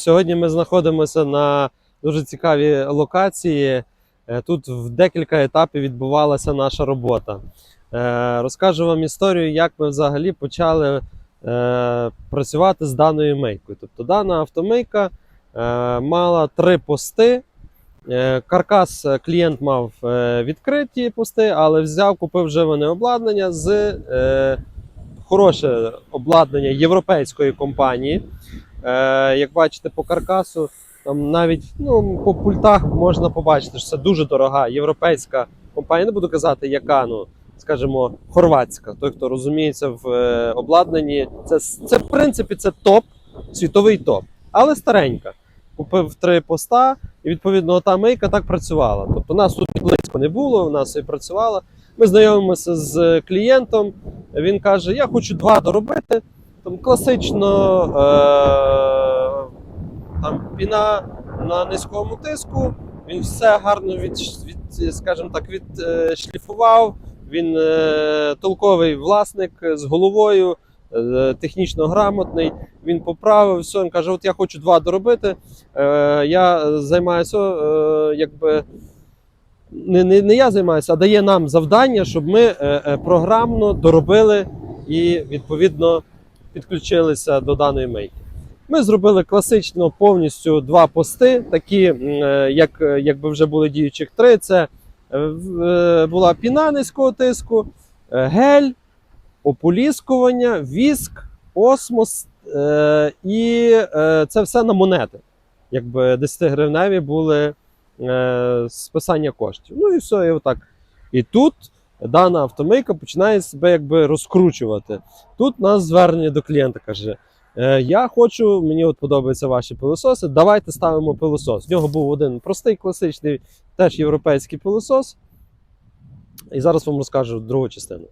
Сьогодні ми знаходимося на дуже цікавій локації. Е, Тут в декілька етапів відбувалася наша робота. Е, Розкажу вам історію, як ми взагалі почали е, працювати з даною мийкою. Тобто дана автомийка е, мала три пости. Каркас клієнт мав відкриті пости, але взяв, купив вживане обладнання з хороше обладнання європейської компанії. Е, як бачите, по каркасу, там навіть ну, по пультах можна побачити, що це дуже дорога європейська компанія. Не буду казати, яка, ну скажімо, хорватська. Той, хто розуміється в е, обладнанні, це, це в принципі це топ, світовий топ, але старенька. Купив три поста, і відповідно та мийка так працювала. Тобто нас тут близько не було, у нас і працювала. Ми знайомимося з клієнтом. Він каже: Я хочу два доробити. Там класично е- там піна на низькому тиску. Він все гарно від, від скажімо так, відшліфував. Він е- толковий власник з головою, е- технічно грамотний. Він поправив все. Він каже: От я хочу два доробити. Е- я займаюся, е- якби. Не, не, не я займаюся, а дає нам завдання, щоб ми е, е, програмно доробили і відповідно підключилися до даної мейки. Ми зробили класично повністю два пости, такі, е, як, е, якби вже були діючих три. Це е, була піна низького тиску, гель, ополіскування, віск, осмос і це все на монети. Якби 10 гривневі були списання коштів. Ну і все, і отак. І тут дана автомийка починає себе якби розкручувати. Тут у нас звернення до клієнта каже: е, Я хочу, мені от подобаються ваші пилососи. Давайте ставимо пилосос. В нього був один простий, класичний, теж європейський пилосос. І зараз вам розкажу другу частину.